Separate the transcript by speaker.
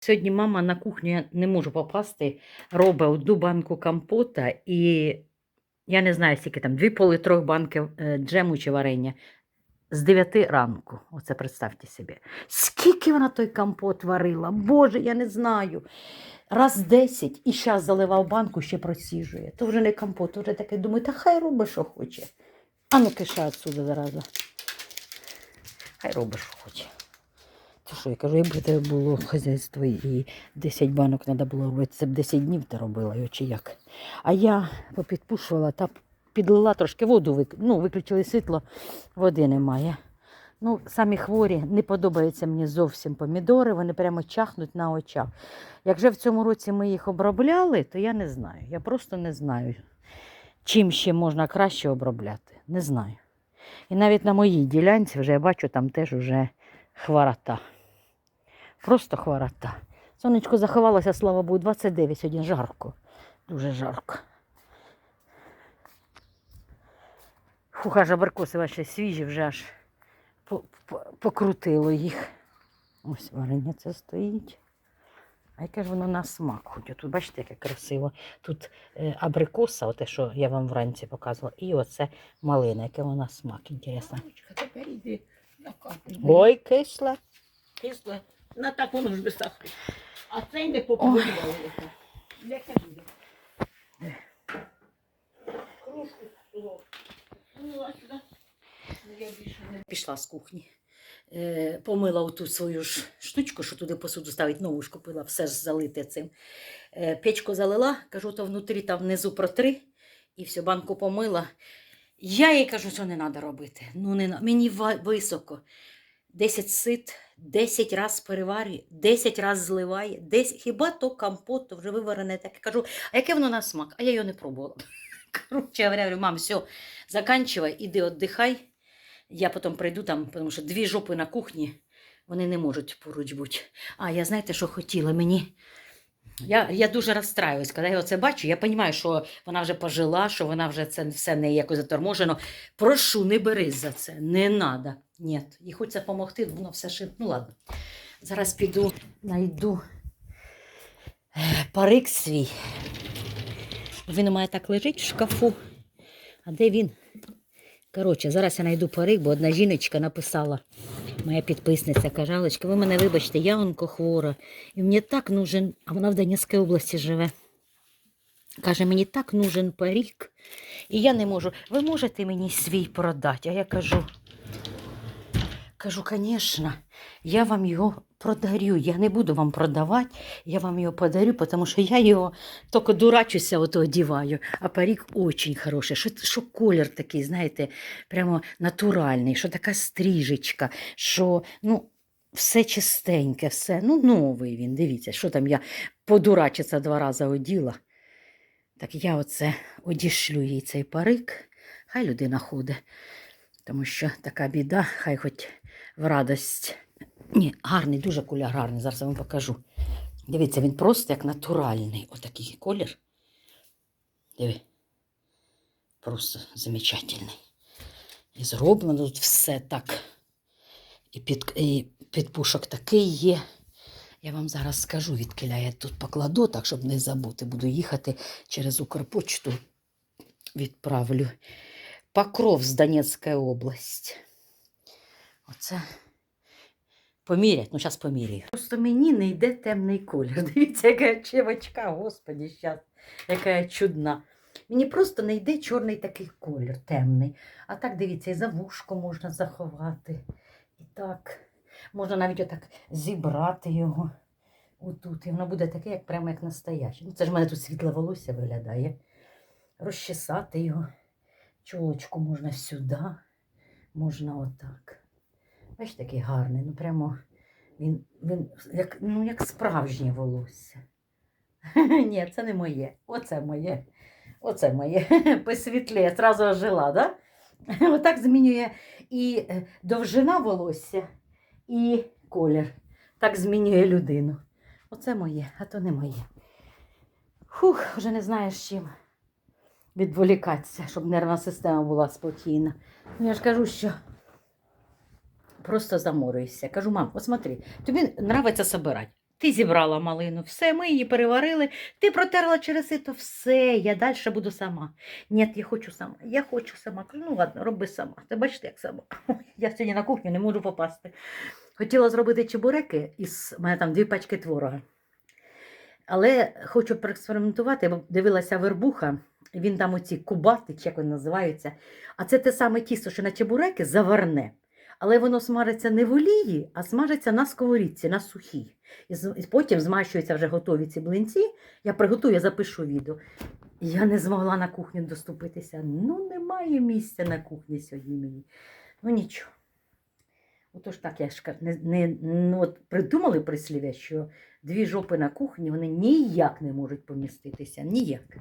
Speaker 1: Сьогодні мама на кухню я не можу попасти, робить одну банку компота і я не знаю, скільки там, дві политрових банки е, джему чи варення. З 9 ранку, оце представте собі. Скільки вона той компот варила? Боже, я не знаю. Раз 10 і зараз заливав банку, ще просіжує. То вже не компот, то вже таке думаю, та хай робить, що хоче. А ну киша отсюди зараза. Хай робить, що хоче. Ти що, я кажу, якби тебе було хазяйство і 10 банок треба було робити, це б 10 днів ти робила, чи як. А я попідпушувала та підлила трошки воду, ну, виключили світло, води немає. Ну, самі хворі, не подобаються мені зовсім помідори, вони прямо чахнуть на очах. Як же в цьому році ми їх обробляли, то я не знаю. Я просто не знаю, чим ще можна краще обробляти. Не знаю. І навіть на моїй ділянці вже я бачу, там теж вже хворота. Просто хворота. Сонечко заховалося, слава Богу, 29 сьогодні жарко. Дуже жарко. Фух, аж абрикоси ваші свіжі вже аж по- по- покрутило їх. Ось варення це стоїть. А яке ж воно на смак хоч. Тут бачите, яке красиво. Тут е, абрикоса, оте, що я вам вранці показувала, і оце малина, яке воно на смак, інтересно. Ой, кисла.
Speaker 2: Кисле. На так воно ж без сахару. А це йде попробувала. Яке буде? Кружку столов. Ну, а сюди. Ну, Я більше
Speaker 1: Пішла з кухні. Е, помила оту свою ж штучку, що туди посуду ставить, нову ж купила, все ж залите цим. Е, печку залила, кажу, то внутрі там внизу протри, і всю банку помила. Я їй кажу, що не треба робити. Ну, не, мені високо. 10 сит, 10 раз переварює, 10 раз зливає, 10, хіба то компот, то вже виварене таке. Кажу, а яке воно на смак? А я його не пробувала. Короче, я говорю, мам, все, заканчивай, іди віддихай. Я потім прийду там, тому що дві жопи на кухні, вони не можуть поруч бути. А я знаєте, що хотіла мені? Я, я дуже розстраюсь, коли я оце бачу. Я розумію, що вона вже пожила, що вона вже це все не якось заторможено. Прошу, не берись за це, не треба. Ні, їй хочеться допомогти, воно все ши. Ну ладно. Зараз піду, знайду е, парик свій. Він мене так лежить в шкафу. А де він? Коротше, зараз я знайду парик, бо одна жіночка написала, моя підписниця, каже, Алечка, ви мене вибачте, я онкохвора. І мені так нужен, а вона в Донецькій області живе. Каже, мені так нужен парик, і я не можу. Ви можете мені свій продати? А я кажу, кажу, звісно, я вам його продарю. Я не буду вам продавати, я вам його подарю, тому що я його тільки дурачуся, ото одіваю. А парик очень хороший. Що, що колір такий, знаєте, прямо натуральний, що така стрижечка, що ну, все чистеньке, все. Ну, новий він. Дивіться, що там я подурачиться два рази оділа. Так я оце одішлю їй цей парик, хай людина ходить, тому що така біда, хай хоч в радость. Ні, гарний, дуже куляр гарний, зараз я вам покажу. Дивіться, він просто як натуральний. Отакий колір. Диви. Просто замечательний. І зроблено тут все так. І, під, і підпушок такий є. Я вам зараз скажу, відкиля я тут покладу, так, щоб не забути. Буду їхати через Укрпочту. Відправлю. Покров з Донецької області. Оце помірять, ну зараз поміряю. Просто мені не йде темний колір. Дивіться, яка чевочка, господі, щас, яка я чудна. Мені просто не йде чорний такий колір, темний. А так, дивіться, і за вушко можна заховати. І так, можна навіть отак зібрати його отут. І воно буде таке, як прямо як настояще. Ну, це ж в мене тут світле волосся виглядає. Розчесати його. Чолочку можна сюди, можна отак. Бачите, такий гарний, ну прямо він, він як, ну, як справжнє волосся. Ні, це не моє. Оце моє. Оце моє. Посвітлі. Я Зразу ожила, да? Отак змінює і е, довжина волосся, і колір. Так змінює людину. Оце моє, а то не моє. Фух, вже не знаєш чим відволікатися, щоб нервна система була спокійна. Ну, я ж кажу, що просто заморююся. Кажу, мам, от смотри, тобі подобається собирати. Ти зібрала малину, все, ми її переварили, ти протерла через сито, все, я далі буду сама. Ні, я хочу сама, я хочу сама. Кажу, ну ладно, роби сама. Ти бачите, як сама. Я сьогодні на кухню не можу попасти. Хотіла зробити чебуреки, із у мене там дві пачки творога. Але хочу проекспериментувати, бо дивилася вербуха, він там оці кубати, чи як вони називаються. А це те саме тісто, що на чебуреки заварне. Але воно смажиться не в олії, а смажиться на сковорідці, на сухій. І, потім змащуються вже готові ці блинці. Я приготую, я запишу відео. Я не змогла на кухню доступитися. Ну, немає місця на кухні сьогодні мені. Ну нічого. Отож так, я ж не, не, ну, от придумали прислів'я, що дві жопи на кухні вони ніяк не можуть поміститися. Ніяк.